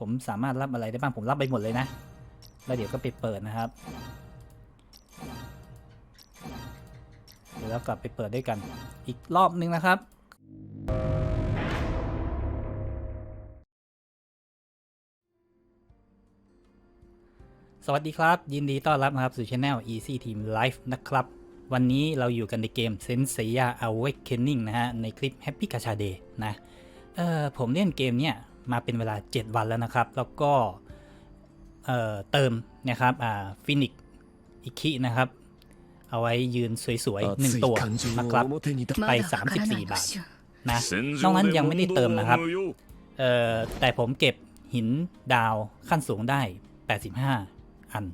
ผมสามารถรับอะไรได้บ้างผมรับไปหมดเลยนะ แล้วเดี๋ยวก็ไปเปิดนะครับ เดี๋ยวเรากลับไปเปิดด้วยกัน อีกรอบนึงนะครับสวัสดีครับ ยินดีต้อนรับนะครับสู่ช anel Easy Team Life นะครับ วันนี้เราอยู่กันในเกม Senseiya Awakening นะฮะ ในคลิป Happy Gacha Day นะ เออผมเล่นเกมเนี่ย มาเป็นเวลา 7 วันแล้วนะครับ แล้วก็เติมนะครับฟินิกอิคินะครับ เอาไว้ยืนสวยๆหนึ่งตัวนะครับไป 34 บาทนะนอกนั้นยังไม่ได้เติมนะครับแต่ผมเก็บหินดาวขั้นสูงได้ 85 อัน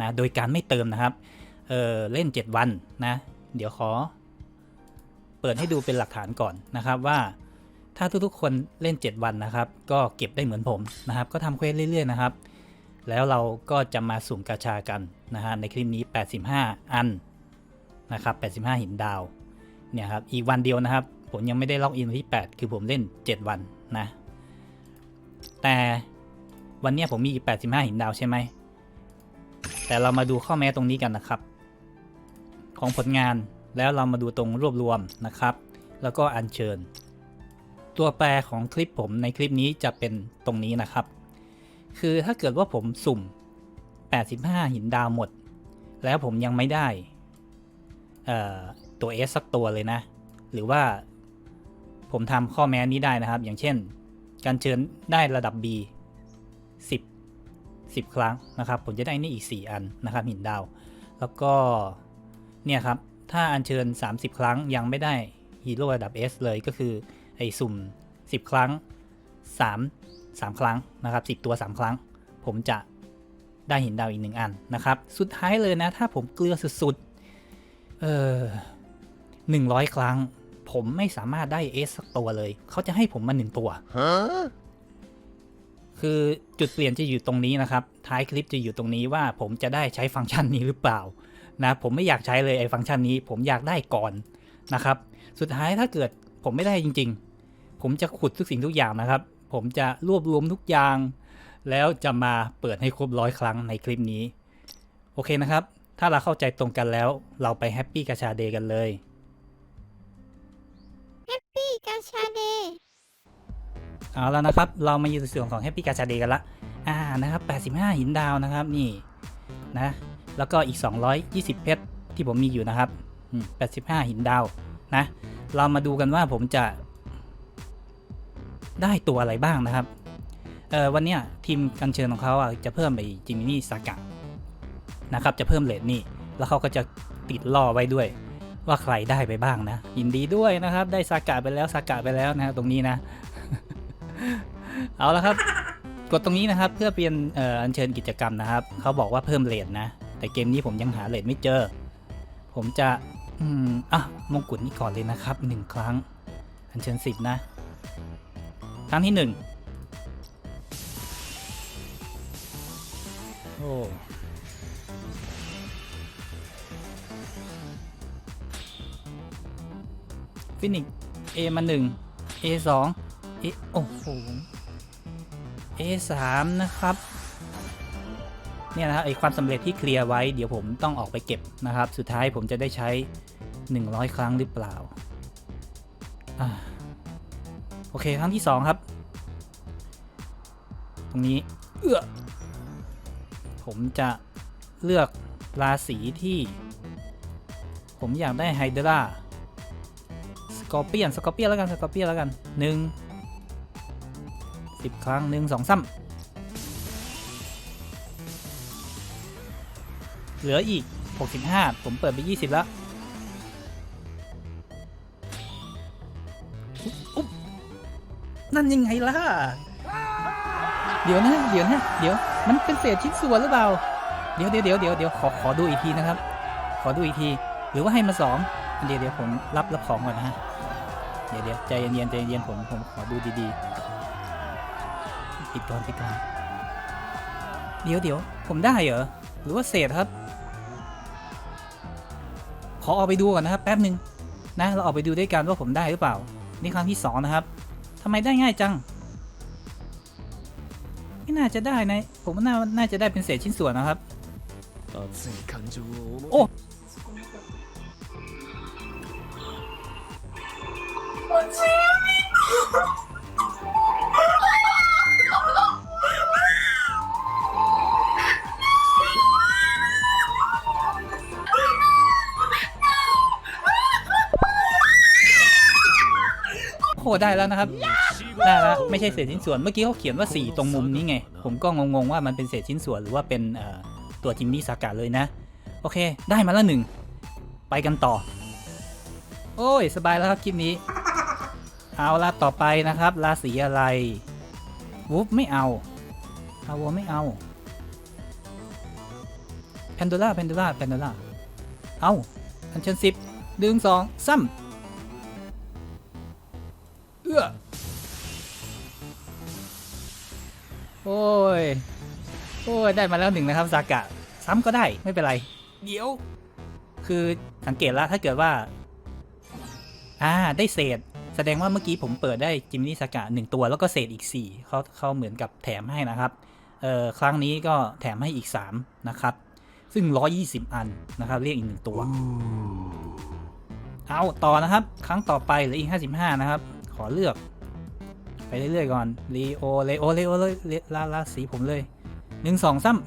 นะโดยการไม่เติมนะครับเเล่น 7 วันนะ เดี๋ยวขอ เปิดให้ดูเป็นหลักฐานก่อนนะครับว่า ถ้าทุกๆคนเล่น 7 วันนะครับ ก็เก็บได้เหมือนผมนะครับ ก็ทำเควสเรื่อยๆนะครับ แล้วเราก็จะมาสุ่มกาชากันนะฮะในคลิปนี้ 85 อันนะครับ 85 หินดาวเนี่ยครับอีกวันเดียวนะครับ ผมยังไม่ได้ล็อกอินที่ 8 คือผมเล่น 7 วันนะ แต่วันนี้ผมมี 85 หินดาวใช่ไหม แต่เรามาดูข้อแม้ตรงนี้กันนะครับ ของผลงานแล้วเรามาดูตรงรวบรวมนะครับ แล้วก็อัญเชิญ ตัวแปรของคลิปผมในคลิปนี้จะเป็นตรงนี้นะครับ คือถ้าเกิดว่าผมสุ่ม 85 หินดาวหมด แล้วผมยังไม่ได้ตัว S สักตัวเลยนะ หรือว่าผมทำข้อแม้นี้ได้นะครับ อย่างเช่น การเชิญได้ระดับ B 10 10 ครั้งนะครับ ผมจะได้นี่อีก 4 อันนะครับ หินดาว แล้วก็เนี่ยครับ ถ้าอัญเชิญ 30 ครั้งยังไม่ได้ฮีโร่ระดับ S เลยก็คือ ไอ้สุ่ม 10 ครั้ง 3 3 ครั้งนะครับ 10 ตัว 3 ครั้ง ผมจะได้หินดาวอีกหนึ่งอันนะครับ สุดท้ายเลยนะ ถ้าผมเกลือสุดๆ เออหนึ่งร้อยครั้ง ผมไม่สามารถได้เอสสักตัวเลย เขาจะให้ผมมาหนึ่งตัวคือจุดเปลี่ยนจะอยู่ตรงนี้นะครับ ท้ายคลิปจะอยู่ตรงนี้ว่าผมจะได้ใช้ฟังก์ชันนี้หรือเปล่า นะ ผมไม่อยากใช้เลยไอ้ฟังก์ชันนี้ ผมอยากได้ก่อนนะครับ สุดท้ายถ้าเกิดผมไม่ได้จริง ๆ ผมจะขุดทุกสิ่งทุกอย่างนะครับ ผมจะรวบรวมทุกอย่าง แล้วจะมาเปิดให้ครบร้อยครั้งในคลิปนี้ โอเคนะครับ ถ้าเราเข้าใจตรงกันแล้ว เราไปแฮปปี้กาชาเดย์กันเลยพี่กาชาเดเอาแล้วนะครับ เรามาอยู่ในส่วนของแฮปปี้กาชาเดย์กันละอ่านะครับ 85 หินดาวนะครับนี่นะแล้วก็อีก 220 เพชรที่ผมมีอยู่นะครับอืม85 หินดาวนะ เรามาดูกันว่าผมจะ ได้ตัวอะไรบ้างนะครับเออวันนี้ทีมกันเชิญของเขาจะเพิ่มไปจิมินี่สากะนะครับจะเพิ่มเลทนี่แล้วเขาก็จะติดล่อไว้ด้วย ว่าใครได้ไปบ้างนะยินดีด้วยนะครับ ได้สากะไปแล้วสากะไปแล้วนะตรงนี้นะ เอาละครับ กดตรงนี้นะครับเพื่อเปลี่ยนเอ่ออัญเชิญกิจกรรมนะครับเขาบอกว่าเพิ่มเลทนะ แต่เกมนี้ผมยังหาเลทไม่เจอ ผมจะอืมอะมงกุฎนี้ก่อนเลยนะครับหนึ่งครั้ง อัญเชิญสิบนะ ครั้งที่หนึ่งโอ้ฟินิกเอมาหนึ่งเอสองเอโอ้โห A3 นะครับเนี่ยนะครับไอความสำเร็จที่เคลียร์ไว้เดี๋ยวผมต้องออกไปเก็บนะครับ สุดท้ายผมจะได้ใช้ 100 ครั้งหรือเปล่าอ่า โอเคครั้งที่2ครับ ตรงนี้เอื้อผมจะเลือกราศีที่ ผมอยากได้ไฮเดราสกอร์เปียนสกอร์เปียนแล้วกันสกอร์เปียนแล้วกันหนึ่งสิบครั้งหนึ่งสองซ้ำเหลืออีก 65 ผมเปิดไป 20 แล้วอุ๊บอุ๊บ นั่นยังไงล่ะ เดี๋ยวนะ เดี๋ยวนะ เดี๋ยว มันเป็นเศษชิ้นส่วนหรือเปล่า เดี๋ยวเดี๋ยวเดี๋ยวเดี๋ยวเดี๋ยวขอขอดูอีกทีนะครับ ขอดูอีกที หรือว่าให้มาสองเดี๋ยวเดี๋ยวผมรับรับของก่อนนะฮะ เดี๋ยวเดี๋ยวใจเย็นๆใจเย็นๆผมผมขอดูดีๆปิดก่อนปิดก่อนเดี๋ยวเดี๋ยวผมได้เหรอ หรือว่าเศษครับ ขอออกไปดูก่อนนะครับ แป๊บหนึ่งนะ เราออกไปดูด้วยกันว่าผมได้หรือเปล่า นี่ครั้งที่สองนะครับ ทำไมได้ง่ายจัง ไม่น่าจะได้นะ ผมว่าน่าน่าจะได้เป็นเศษชิ้นส่วนนะครับ โอ้ ได้แล้วนะครับได้แล้วไม่ใช่เศษชิ้นส่วนเมื่อกี้เขาเขียนว่า 4 ตรงมุมนี้ไง ผมก็งงๆว่ามันเป็นเศษชิ้นส่วนหรือว่าเป็นตัวจิมมี่สากะเลยนะ โอเค ได้มาแล้วหนึ่งไปกันต่อ โอ้ย สบายแล้วครับคลิปนี้ เอาละต่อไปนะครับ ราศีอะไรวูฟไม่เอาอาวัวไม่เอาแพนโดล่าแพนโดล่าแพนโดล่าเอาอันเชิญสิบดึงสองซ้ำ เอื้อโอ้ย โอ้ย ได้มาแล้วหนึ่งนะครับซากะ ซ้ำก็ได้ไม่เป็นไร เดี๋ยว คือสังเกตแล้วถ้าเกิดว่า อ่า ได้เศษ แสดงว่าเมื่อกี้ผมเปิดได้จิมมี่ซากะหนึ่งตัวแล้วก็เศษอีกสี่เขาเขาเหมือนกับแถมให้นะครับ เอ่อ ครั้งนี้ก็แถมให้อีก3นะครับ ซึ่ง120อันนะครับ เรียกอีกหนึ่งตัว เอาต่อนะครับ ครั้งต่อไปเหลืออีก55นะครับ ขอเลือก ไปเรื่อยๆก่อนลีโอเลโอเลโอเลยลาลาสีผมเลยหนึ่งสองซ้ำ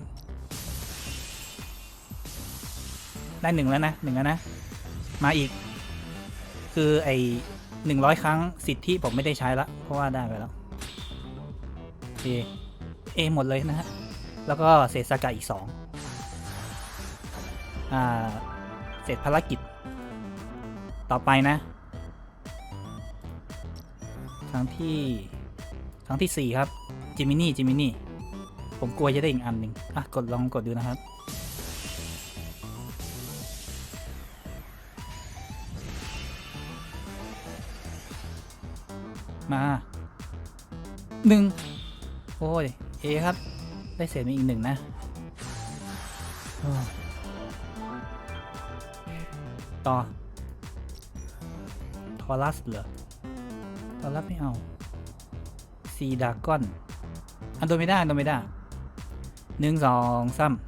ได้หนึ่งแล้วนะหนึ่งแล้วนะ มาอีก คือไอหนึ่งร้อยครั้งสิทธิผมไม่ได้ใช้ละเพราะว่าได้ไปแล้วเอเอหมดเลยนะฮะ แล้วก็เศษสกาอีกสองอ่า เสร็จภารกิจ ต่อไปนะ ครั้งที่ ครั้งที่สี่ครับ จิมินี่ จิมินี่ ผมกลัวจะได้อีกอันหนึ่งอะ กดลองกดดูนะครับ มาหนึ่งโอ้ย เอครับ ได้เศษมาอีกหนึ่งนะ ต่อ ทอรัสเหรอ ทอรัสไม่เอาซีดากอนอันโดไม่ได้อันโดไม่ได้หนึ่งสองซ้ำ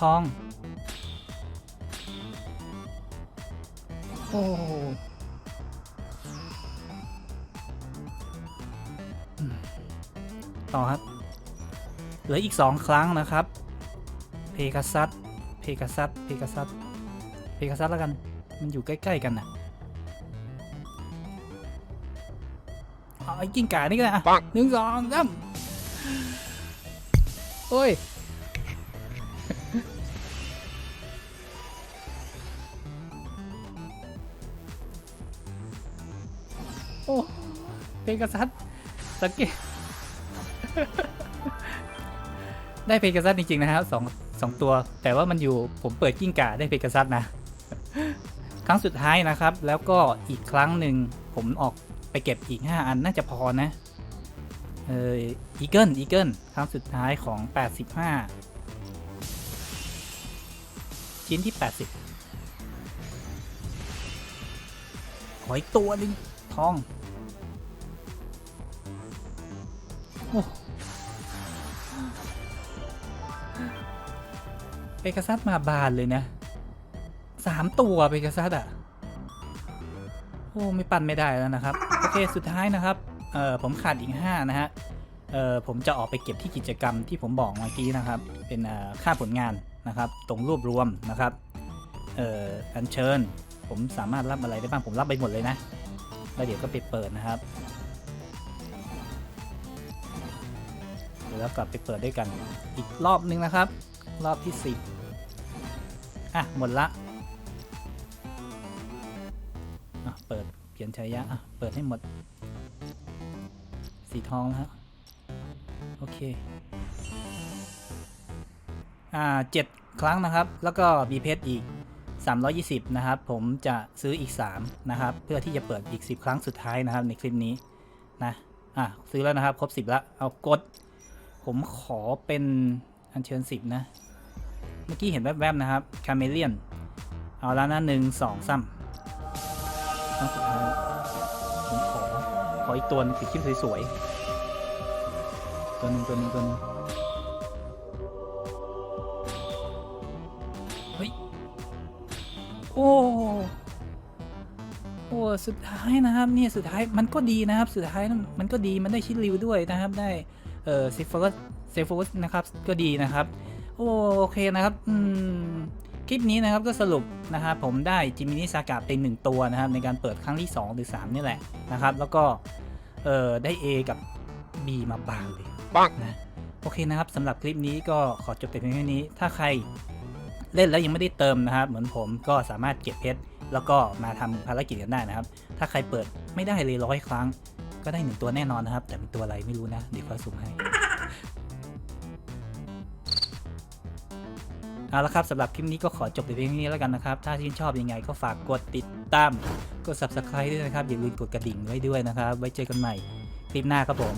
ทอง โอ้อืมต่อครับ เหลืออีกสองครั้งนะครับเพ กาซัสเพกาซัสเพกาซัสเพกาซัสแล้วกัน มันอยู่ใกล้ ๆ กันนะเอาไอ้กิ้งก่านี่ก็ได้อะหนึ่งสองสามโอ้ยโอ้เพกาซัสสังเกตได้เพกาซัสจริง ๆ นะครับสอง สองตัว แต่ว่ามันอยู่ผมเปิดกิ้งก่าได้เพกาซัสนะ ครั้งสุดท้ายนะครับ แล้วก็อีกครั้งหนึ่งผมออกไปเก็บอีก 5 อันน่าจะพอนะ เอออีเกิลอีเกิลครั้งสุดท้ายของ 85 ชิ้นที่ 80 ขออีกตัวหนึงทอง โอ้ เปกาซัสมาบานเลยนะสามตัวเปกาซัสอะโอ้ไม่ปั่นไม่ได้แล้วนะครับ โอเคสุดท้ายนะครับเออผมขาดอีกห้านะฮะเออผมจะออกไปเก็บที่กิจกรรมที่ผมบอกเมื่อกี้นะครับ เป็นค่าผลงานนะครับ ตรงรวบรวมนะครับเอออัญเชิญ ผมสามารถรับอะไรได้บ้างผมรับไปหมดเลยนะแล้วเดี๋ยวก็ไปเปิดนะครับเดี๋ยวกลับไปเปิดด้วยกันอีกรอบนึงนะครับ รอบที่สิบอะ หมดละอะเปิดเปลี่ยนชายะอะ เปิดให้หมด สีทองแล้วฮะโอเค อ่าเจ็ดครั้งนะครับ แล้วก็มีเพชรอีก 320 นะครับ ผมจะซื้ออีก 3 นะครับ เพื่อที่จะเปิดอีก 10 ครั้งสุดท้ายนะครับ ในคลิปนี้นะ อะ ซื้อแล้วนะครับ ครบ 10 แล้ว เอากด ผมขอเป็นอันเชิญ 10 นะ มื่อกี้เห็นแวบๆนะครับคาเมเลียน เอาแล้วนะหนึ่งสองสามครั้งสุดท้ายผมขอ ขออีกตัวนึงติดคลิปสวยๆ ตัวหนึ่งตัวหนึ่งตัวนึงเฮ้ย โอ้โอ้สุดท้ายนะครับเนี่ยสุดท้ายมันก็ดีนะครับ สุดท้ายมันก็ดีมันได้ชิดริวด้วยนะครับ ได้เอ่อเซฟเฟอร์เซฟเฟอร์นะครับก็ดีนะครับ โอโอเคนะครับ อืม คลิปนี้นะครับก็สรุปนะครับผมได้จิมินิซากะเป็นหนึ่งตัวนะครับในการเปิดครั้งที่ 2 หรือ 3 นี่แหละนะครับ แล้วก็เออได้ A กับ B มาบางเลยปังนะโอเคนะครับสำหรับคลิปนี้ก็ขอจบแต่เพียงเท่านี้ ถ้าใครเล่นแล้วยังไม่ได้เติมนะครับ เหมือนผมก็สามารถเก็บเพชรแล้วก็มาทำภารกิจกันได้นะครับ ถ้าใครเปิดไม่ได้เลยร้อยครั้ง ก็ได้หนึ่งตัวแน่นอนนะครับ แต่เป็นตัวอะไรไม่รู้นะเดี๋ยวเขาสุ่มให้ เอาละครับสำหรับคลิปนี้ก็ขอจบในเพียงนี้แล้วกันนะครับ ถ้าชื่นชอบยังไงก็ฝากกดติดตาม กด subscribe ด้วยนะครับ อย่าลืมกดกระดิ่งไว้ด้วยนะครับ ไว้เจอกันใหม่คลิปหน้าครับผม